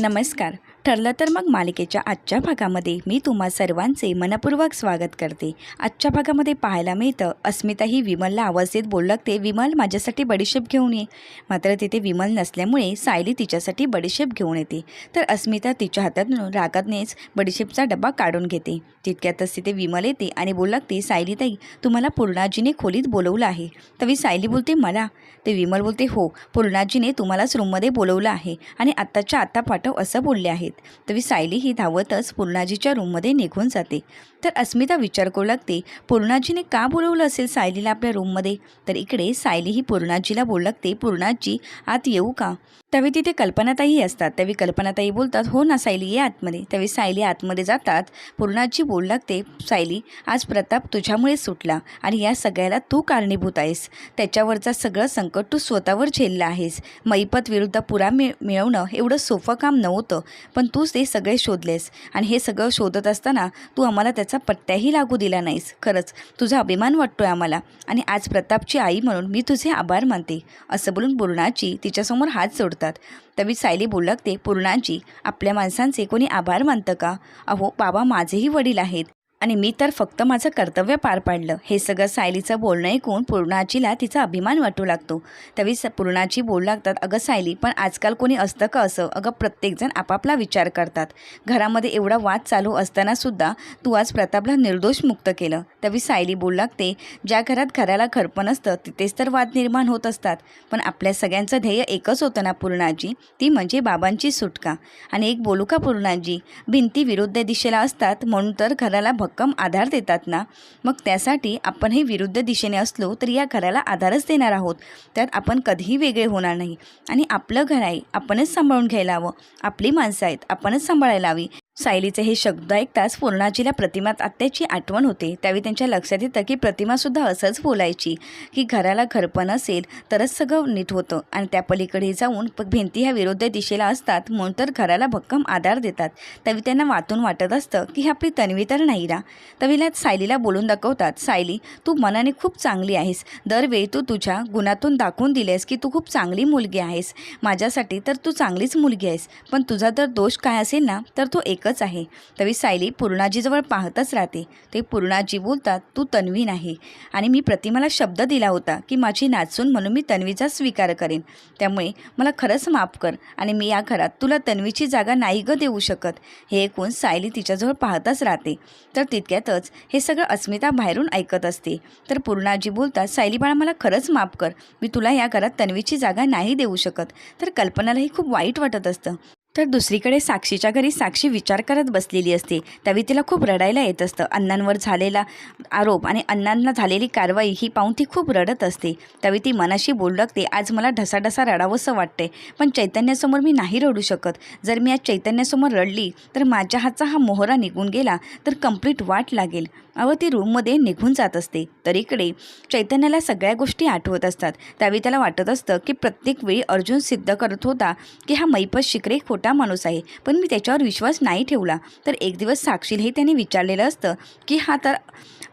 नमस्कार. ठरलं तर मग मालिकेच्या आजच्या भागामध्ये मी तुम्हा सर्वांचे मनपूर्वक स्वागत करते. आजच्या भागामध्ये पाहायला मिळतं अस्मिता ही विमलला आवाज देत बोलू लागते विमल माझ्यासाठी बडीशेप घेऊन ये. मात्र तिथे विमल नसल्यामुळे सायली तिच्यासाठी बडीशेप घेऊन येते. तर अस्मिता तिच्या हातातून रागातनेच बडीशेपचा डबा काढून घेते. तितक्यातच तिथे विमल येते आणि बोलू लागते सायली ताई तुम्हाला पूर्णाजीने खोलीत बोलवलं आहे. तवी सायली बोलते मला? ते विमल बोलते हो पूर्णाजीने तुम्हालाच रूममध्ये बोलवलं आहे आणि आत्ताच्या आत्ता पाठव असं बोलले आहेत. तरी सायली ही धावतच पूर्णाजीच्या रूममध्ये निघून जाते. तर अस्मिता विचार करू लागते पूर्णाजीने का बोलवलं असेल सायलीला आपल्या रूममध्ये? तर इकडे सायली ही पूर्णाजीला बोलू लागते पूर्णाजी आत येऊ का? त्यावेळी तिथे कल्पनाताई असतात. त्यावेळी कल्पनाताई बोलतात हो ना सायली ये आतमध्ये. त्यावेळी सायली आतमध्ये जातात. पूर्णाजी बोलू लागते सायली आज प्रताप तुझ्यामुळे सुटला आणि या सगळ्याला तू कारणीभूत आहेस. त्याच्यावरचा सगळं संकट तू स्वतःवर झेललं आहेस. मैपत विरुद्ध पुरा मिळ मिळवणं एवढं सोपं काम नव्हतं पण तूच ते सगळे शोधलेस आणि हे सगळं शोधत असताना तू आम्हाला त्याचा पट्ट्याही लागू दिला नाहीस. खरंच तुझा अभिमान वाटतोय आम्हाला. आणि आज प्रतापची आई म्हणून मी तुझे आभार मानते. असं बोलून पूर्णाची तिच्यासमोर हात जोडतात. तवी सायली बोलू लागते पूर्णाची आपल्या माणसांचे कोणी आभार मानतं का? अहो बाबा माझेही वडील आहेत. आणि मी तर फक्त माझं कर्तव्य पार पाडलं. हे सगळं सायलीचं बोलणं ऐकून पूर्णाजीला तिचा अभिमान वाटू लागतो. त्यावेळी स पूर्णाची बोलू लागतात अगं सायली पण आजकाल कोणी असतं का असं? अगं प्रत्येकजण आपापला विचार करतात. घरामध्ये एवढा वाद चालू असतानासुद्धा तू आज प्रतापला निर्दोष मुक्त केलं. त्यावेळी सायली बोलू लागते ज्या घरात घराला घरपण असतं तिथेच तर वाद निर्माण होत असतात. पण आपल्या सगळ्यांचं ध्येय एकच होतं ना पूर्णाजी? ती म्हणजे बाबांची सुटका. आणि एक बोलू का पूर्णाजी? भिंती विरुद्ध दिशेला असतात म्हणून तर घराला भक्कम आधार देतात ना मग त्यासाठी आपण हे विरुद्ध दिशेने असलो तर या घराला आधारच देणार आहोत. त्यात आपण कधीही वेगळे होणार नाही. आणि आपलं घर आहे आपणच सांभाळून घ्यायला हवं. आपली माणसं आहेत आपणच सांभाळायला हवी. सायलीचे हे शब्द ऐकताच पूर्णाजीला प्रतिमात आत्याची आठवण होते. त्यावेळी त्यांच्या लक्षात येतं की प्रतिमासुद्धा असंच बोलायची की घराला घरपण असेल तरच सगळं नीट होतं आणि त्या पलीकडे जाऊन प- भिंती ह्या विरुद्ध दिशेला असतात म्हणून तर घराला भक्कम आधार देतात. त्यावेळी त्यांना वाटून वाटत असतं की ही आपली तन्वी तर नाही रा. तवीला सायलीला बोलून दाखवतात सायली तू मनाने खूप चांगली आहेस. दरवेळी तू तुझ्या गुणातून दाखवून दिलेस की तू खूप चांगली मुलगी आहेस. माझ्यासाठी तर तू चांगलीच मुलगी आहेस. पण तुझा जर दोष काय असेल ना तर तो एकच आहे. तरी सायली पूर्णाजीजवळ पाहतच राहते. ते पूर्णाजी बोलतात तू तन्वी नाही. आणि मी प्रतिमाला शब्द दिला होता की माझी नाचून म्हणून मी तन्वीचा स्वीकार करेन. त्यामुळे मला खरंच माफ कर आणि मी या घरात तुला तन्वीची जागा नाही ग देऊ शकत हे ऐकून सायली तिच्याजवळ पाहतच राहते. तर तितक्यातच हे सगळं अस्मिता बाहेरून ऐकत असते. तर पूर्णाजी बोलतात सायली बाळा मला खरंच माफ कर. मी तुला या घरात तन्वीची जागा नाही देऊ शकत. तर कल्पनालाही खूप वाईट वाटत असतं. तर दुसरीकडे साक्षीच्या घरी साक्षी विचार करत बसलेली असते. त्यावेळी तिला खूप रडायला येत असतं. अण्णांवर झालेला आरोप आणि अण्णांना झालेली कारवाई ही पाहून ती खूप रडत असते. त्यावेळी ती मनाशी बोलू लागते आज मला ढसाढसा रडावंसं वाटते पण चैतन्यासमोर मी नाही रडू शकत. जर मी आज चैतन्यासमोर रडली तर माझ्या हातचा हा मोहरा निघून गेला तर कंप्लीट वाट लागेल. अव ती रूममध्ये निघून जात असते. तर इकडे चैतन्याला सगळ्या गोष्टी आठवत असतात. त्यावेळी त्याला वाटत असतं की प्रत्येक वेळी अर्जुन सिद्ध करत होता की हा मैपत शिकरे खोटा माणूस आहे. पण मी त्याच्यावर विश्वास नाही ठेवला. तर एक दिवस साक्षीलाही त्याने विचारलेलं असतं की हा तर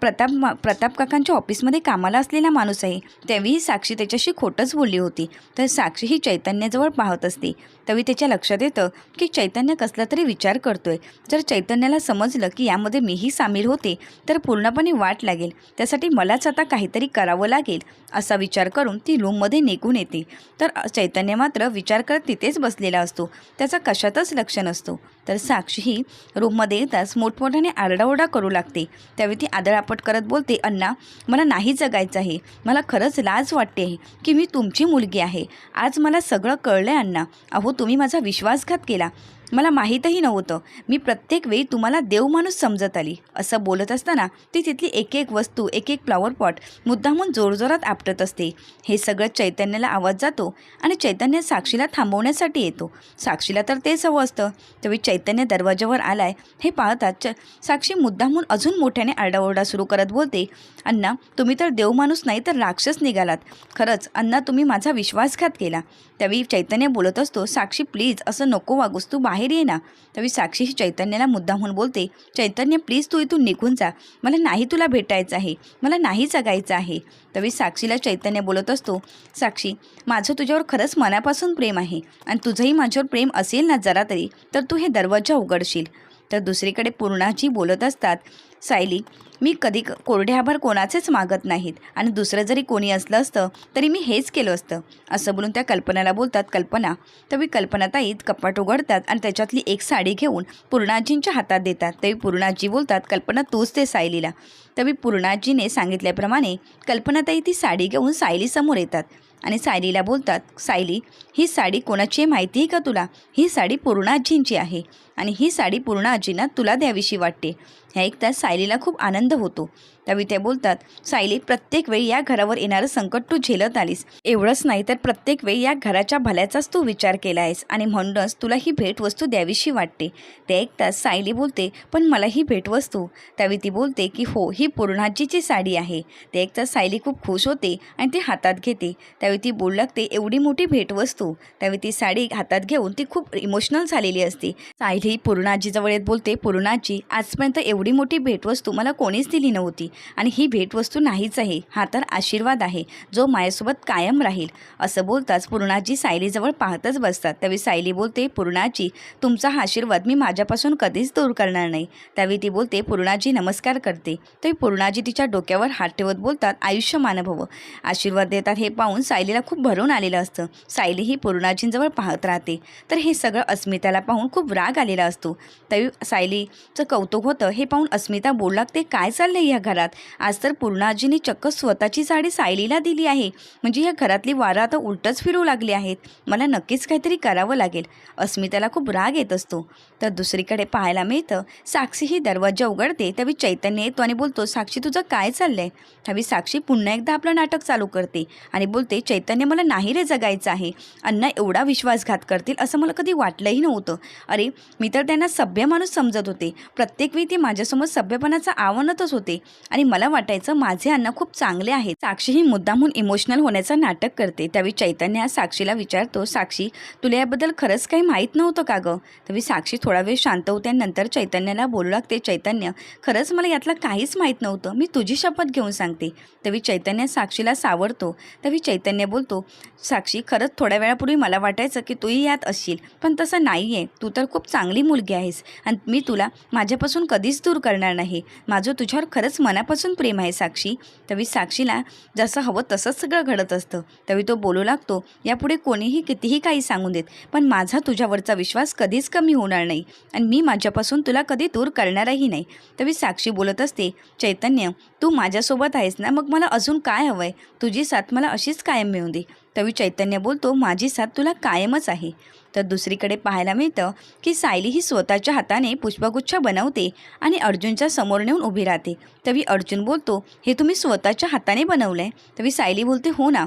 प्रताप मा प्रताप काकांच्या ऑफिसमध्ये कामाला असलेला माणूस आहे. त्यावेळी साक्षी त्याच्याशी खोटंच बोलली होती. तर साक्षी ही चैतन्याजवळ पाहत असते. त्यावेळी त्याच्या लक्षात येतं की चैतन्य कसला तरी विचार करतोय. जर चैतन्याला समजलं की यामध्ये मीही सामील होते तर पूर्णपणे वाट लागेल. त्यासाठी मलाच आता काहीतरी करावं लागेल असा विचार करून ती रूममध्ये निघून येते. तर चैतन्य मात्र विचार करत तिथेच बसलेला असतो. त्याचा कशातच लक्ष नसतो. तर साक्षी ही रूममध्ये येताच मोठमोठ्याने आरडाओरडा करू लागते. त्यावेळी ती आदळापट करत बोलते अण्णा मला नाही जगायचं आहे. मला खरंच लाज वाटते आहे की मी तुमची मुलगी आहे. आज मला सगळं कळलं आहे अण्णा. अहो तुम्ही माझा विश्वासघात केला. मला माहीतही नव्हतं. मी प्रत्येक वेळी तुम्हाला देव माणूस समजत आली. असं बोलत असताना ती तिथली एक एक वस्तू एक एक फ्लॉवर पॉट मुद्दामून जोरजोरात आपटत असते. हे सगळं चैतन्याला आवाज जातो आणि चैतन्य साक्षीला थांबवण्यासाठी येतो. साक्षीला तर तेच हवं असतं. त्यावेळी चैतन्य दरवाजावर आलाय हे पाहताच च साक्षी मुद्दामून अजून मोठ्याने आरडाओरडा सुरू करत बोलते अण्णा तुम्ही तर देव माणूस नाही तर राक्षस निघालात. खरंच अण्णा तुम्ही माझा विश्वासघात केला. त्यावेळी चैतन्य बोलत असतो साक्षी प्लीज असं नको वागूस तू बाहेर बाहेर ये ना. तवी साक्षी ही चैतन्याला मुद्दामहून बोलते चैतन्य प्लीज तू इथून निघून जा. मला नाही तुला भेटायचं आहे. मला नाही जगायचं आहे. तवी साक्षीला चैतन्य बोलत असतो साक्षी माझं तुझ्यावर खरंच मनापासून प्रेम आहे आणि तुझंही माझ्यावर प्रेम असेल ना जरा तरी तर तू हे दरवाजा उघडशील. तर दुसरीकडे पूर्णाजी बोलत असतात सायली मी कधी क- कोरडे आभार कोणाचेच मागत नाहीत आणि दुसरं जरी कोणी असलं असतं तरी मी हेच केलं असतं. असं बोलून त्या कल्पनाला बोलतात कल्पना. तरी कल्पनाताईत कपाट उघडतात आणि त्याच्यातली एक साडी घेऊन पूर्णाजींच्या हातात देतात. तरी पूर्णाजी बोलतात कल्पना तूच ते सायलीला. तरी पूर्णाजीने सांगितल्याप्रमाणे कल्पनाताई ती साडी घेऊन सायलीसमोर येतात आणि सायलीला बोलतात सायली ही साडी कोणाची आहे माहिती आहे का तुला? ही साडी पूर्णाजींची आहे आणि ही साडी पूर्ण आजींना तुला द्यावीशी वाटते. ह्या ऐकताच सायलीला खूप आनंद होतो. त्यावेळी त्या बोलतात सायली प्रत्येक वेळी या घरावर येणारं संकट तू झेलत आलीस. एवढंच नाही तर प्रत्येक वेळी या घराच्या भल्याचाच तू विचार केला आहेस आणि म्हणूनच तुला ही भेटवस्तू द्यावीशी वाटते. ते ऐकताच सायली बोलते पण मला ही भेटवस्तू. त्यावेळी ती बोलते की हो ही पूर्णाजीची साडी आहे. ते ऐकताच सायली खूप खुश होते आणि ती हातात घेते. त्यावेळी ती बोलू लागते एवढी मोठी भेटवस्तू. त्यावेळी ती साडी हातात घेऊन ती खूप इमोशनल झालेली असते. सायली पूर्णाजीजवळ येत बोलते पूर्णाजी आजपर्यंत एवढी मोठी भेटवस्तू मला कोणीच दिली नव्हती आणि ही भेटवस्तू नाहीच आहे. हा तर आशीर्वाद आहे. जो माझ्यासोबत कायम राहील. असं बोलताच पूर्णाजी सायलीजवळ पाहतच बसतात. त्यावेळी सायली बोलते पूर्णाजी तुमचा हा आशीर्वाद मी माझ्यापासून कधीच दूर करणार नाही. त्यावेळी ती बोलते पूर्णाजी नमस्कार करते. तरी पूर्णाजी तिच्या डोक्यावर हात ठेवत बोलतात आयुष्य मानभव आशीर्वाद देतात हे पाहून सायलीला खूप भरून आलेलं असतं. सायली ही पूर्णाजींजवळ पाहत राहते. तर हे सगळं अस्मिताला पाहून खूप राग आलेला असतो. तरी सायलीचं कौतुक होतं हे पाहून अस्मिता बोलू लागते काय चाललंय या घरात? आज तर पूर्णाजीने चक्क स्वतःची साडी सायलीला दिली आहे. म्हणजे या घरातली वारं आता उलटच फिरू लागली आहेत. मला नक्कीच काहीतरी करावं लागेल. अस्मिताला खूप राग येत असतो. तर दुसरीकडे पाहायला मिळतं साक्षी ही दरवाजा उघडते त्यावेळी चैतन्य येतो आणि बोलतो साक्षी तुझं काय चाललंय? त्यावेळी साक्षी पुन्हा एकदा आपलं नाटक चालू करते आणि बोलते चैतन्य मला नाही रे जगायचं आहे. अण्णा एवढा विश्वासघात करतील असं मला कधी वाटलंही नव्हतं. अरे मी तर त्यांना सभ्य माणूस समजत होते. प्रत्येक वेळी ते माझ्यासमोर सभ्यपणाचं आव्हानतच होते. आणि मला वाटायचं माझे अण्णा खूप चांगले आहेत. साक्षी ही मुद्दामहून इमोशनल होण्याचं नाटक करते. त्यावेळी चैतन्य हा साक्षीला विचारतो साक्षी तुला याबद्दल खरंच काही माहीत नव्हतं का गं? त्यावेळी साक्षी थोडा वेळ शांत होते आणि नंतर चैतन्याला बोलू लागते चैतन्य खरंच मला यातलं काहीच माहीत नव्हतं. मी तुझी शपथ घेऊन सांगते. त्यावेळी चैतन्य साक्षीला सावरतो. त्यावेळी चैतन्य बोलतो साक्षी खरंच थोड्या वेळ वेळापूर्वी मला वाटायचं की तूही यात असशील पण तसं नाही आहे तू तर खूप चांगली मुलगी आहेस आणि मी तुला माझ्यापासून कधीच दूर करणार नाही. माझं तुझ्यावर खरंच मनापासून प्रेम आहे साक्षी. तवी साक्षीला जसं हवं तसंच सगळं घडत असतं. तवी तो बोलू लागतो यापुढे कोणीही कितीही काही सांगून देत पण माझा तुझ्यावरचा विश्वास कधीच कमी होणार नाही आणि मी माझ्यापासून तुला कधी दूर करणारही नाही. तवी साक्षी बोलत असते चैतन्य तू माझ्यासोबत आहेस ना मग मला अजून काय हवं आहे तुझी साथ मला अशीच कायम मिळून दे. तवी चैतन्य बोलतो माझी साथ तुला कायमच आहे. तर दुसरीकडे पाहायला मिळतं की सायली ही स्वतःच्या हाताने पुष्पगुच्छ बनवते आणि अर्जुनच्या समोर नेऊन उभी राहते. तवी अर्जुन बोलतो हे तुम्ही स्वतःच्या हाताने बनवलं आहे तवी सायली बोलते हो ना.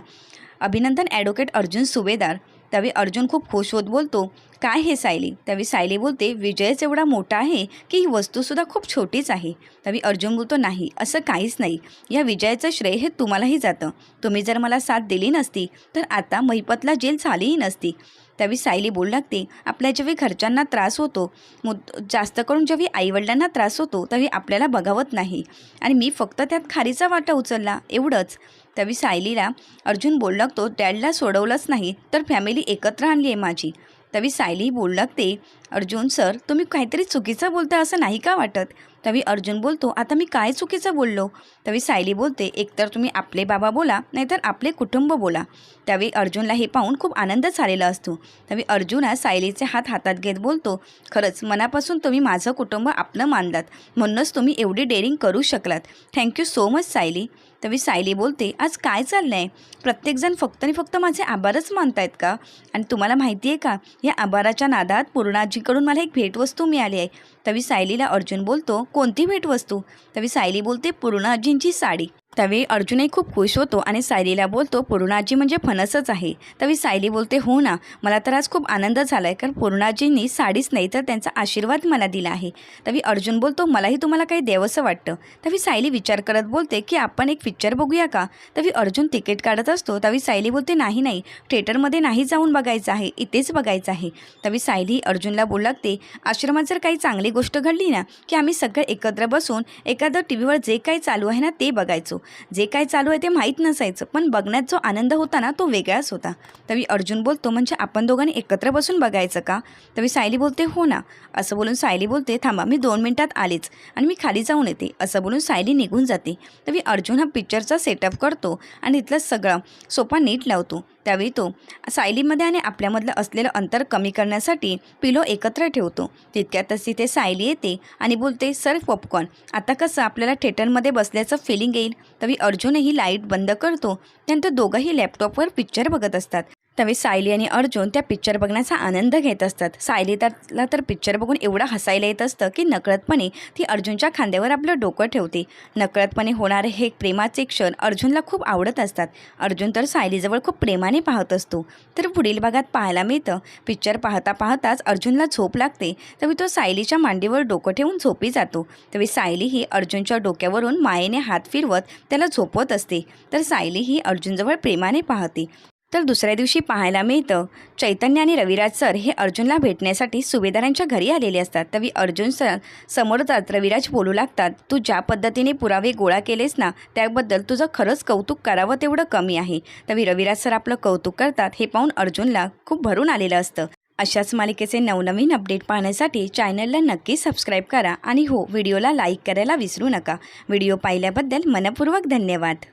अभिनंदन ॲडव्होकेट अर्जुन सुभेदार त्यावेळी अर्जुन खूप खुश होत बोलतो काय हे सायली? त्यावेळी सायली बोलते विजयच एवढा मोठा आहे की ही वस्तूसुद्धा खूप छोटीच आहे. त्यावेळी अर्जुन बोलतो नाही असं काहीच नाही. या विजयाचं श्रेय हे तुम्हालाही जातं. तुम्ही जर मला साथ दिली नसती तर आता महिपतला जेल झालीही नसती. त्यावेळी सायली बोलू लागते आपल्या जेव्हा घरच्यांना त्रास होतो मुद जास्त करून जेव्हा आईवडिलांना त्रास होतो त्यावेळी आपल्याला बघावत नाही. आणि मी फक्त त्यात खारीचा वाटा उचलला एवढंच. त्यावेळी सायलीला अर्जुन बोलू लागतो डॅडला सोडवलंच नाही तर फॅमिली एकत्र आणली आहे माझी. त्यावेळी सायली बोलू लागते अर्जुन सर तुम्ही काहीतरी चुकीचं बोलता असं नाही का वाटत? त्यावेळी अर्जुन बोलतो आता मी काय चुकीचं बोललो? त्यावेळी सायली बोलते एकतर तुम्ही आपले बाबा बोला नाहीतर आपले कुटुंब बोला. त्यावेळी अर्जुनला हे पाहून खूप आनंद झालेला असतो. त्यावेळी अर्जुन हा सायलीचे हात हातात घेत बोलतो खरंच मनापासून तुम्ही माझं कुटुंब आपलं मानलात म्हणूनच तुम्ही एवढी डेअरिंग करू शकलात. Thank you so much Sayali. Tawi Sayali बोलते आज काय चाललं आहे प्रत्येकजण फक्त आणि फक्त माझे आभारच मानतायत का? आणि तुम्हाला माहिती आहे का या आभाराच्या नादात पूर्णाजीकडून मला एक भेटवस्तू मिळाली आहे. तवी सायलीला अर्जुन बोलतो कोणती भेटवस्तू? तवी सायली बोलते पूर्णाजींची साडी. त्यावेळी अर्जुनही खूप खुश होतो आणि सायलीला बोलतो पूर्णाजी म्हणजे फणसच आहे. त्यावेळी सायली बोलते हो ना मला तर आज खूप आनंद झाला आहे कारण पूर्णाजींनी साडीच नाही तर त्यांचा आशीर्वाद मला दिला आहे. त्यावेळी अर्जुन बोलतो मलाही तुम्हाला काही द्यावंसं वाटतं. त्यावेळी सायली विचार करत बोलते की आपण एक पिक्चर बघूया का? त्यावेळी अर्जुन तिकीट काढत असतो त्यावेळी सायली बोलते नाही नाही थिएटरमध्ये नाही जाऊन बघायचं आहे इथेच बघायचं आहे. त्यावेळी सायली अर्जुनला बोलू लागते आश्रमात जर काही चांगली गोष्ट घडली ना की आम्ही सगळे एकत्र बसून एखादं टी व्हीवर जे काही चालू आहे ना ते बघायचो. जे काय चालू आहे ते माहीत नसायचं पण बघण्यात जो आनंद होता ना तो वेगळाच होता. तवी अर्जुन बोलतो म्हणजे आपण दोघांनी एकत्र बसून बघायचं का? तवी सायली बोलते हो ना. असं बोलून सायली बोलते थांबा मी दोन मिनटात आलेच आणि मी खाली जाऊन येते. असं बोलून सायली निघून जाते. तवी अर्जुन हा पिक्चरचा सेटअप करतो आणि इथलं सगळं सोपा नीट लावतो. त्यावेळी तो सायलीमध्ये आणि आपल्यामधलं असलेलं अंतर कमी करण्यासाठी पिलो एकत्र ठेवतो. तितक्यातच तिथे सायली येते आणि बोलते सर पॉपकॉर्न आता कसं आपल्याला थिएटरमध्ये बसल्याचं फिलिंग येईल? तरी अर्जुनही लाइट बंद करतो त्यानंतर दोघंही लॅपटॉपवर पिक्चर बघत असतात. त्यावेळी सायली आणि अर्जुन त्या पिक्चर बघण्याचा आनंद घेत असतात. सायली त्याला तर पिक्चर बघून एवढं हसायला येत असतं की नकळतपणे ती अर्जुनच्या खांद्यावर आपलं डोकं ठेवते. नकळतपणे होणारे हे प्रेमाचे क्षण अर्जुनला खूप आवडत असतात. अर्जुन तर सायलीजवळ खूप प्रेमाने पाहत असतो. तर पुढील भागात पाहायला मिळतं. पिक्चर पाहता पाहताच अर्जुनला झोप लागते. त्यावेळी तो सायलीच्या मांडीवर डोकं ठेवून झोपी जातो. त्यावेळी सायली ही अर्जुनच्या डोक्यावरून मायेने हात फिरवत त्याला झोपवत असते. तर सायली ही अर्जुनजवळ प्रेमाने पाहते. तर दुसऱ्या दिवशी पाहायला मिळतं. चैतन्य आणि रविराज सर हे अर्जुनला भेटण्यासाठी सुभेदारांच्या घरी आलेले असतात. तरी अर्जुन सर समोर जात रविराज बोलू लागतात. तू ज्या पद्धतीने पुरावे गोळा केलेस ना त्याबद्दल तुझं खरंच कौतुक करावं तेवढं कमी आहे. तवी रविराज सर आपलं कौतुक करतात हे पाहून अर्जुनला खूप भरून आलेलं असतं. अशाच मालिकेचे नवनवीन अपडेट पाहण्यासाठी चॅनलला नक्की सबस्क्राईब करा आणि हो व्हिडिओला लाईक करायला विसरू नका. व्हिडिओ पाहिल्याबद्दल मनपूर्वक धन्यवाद.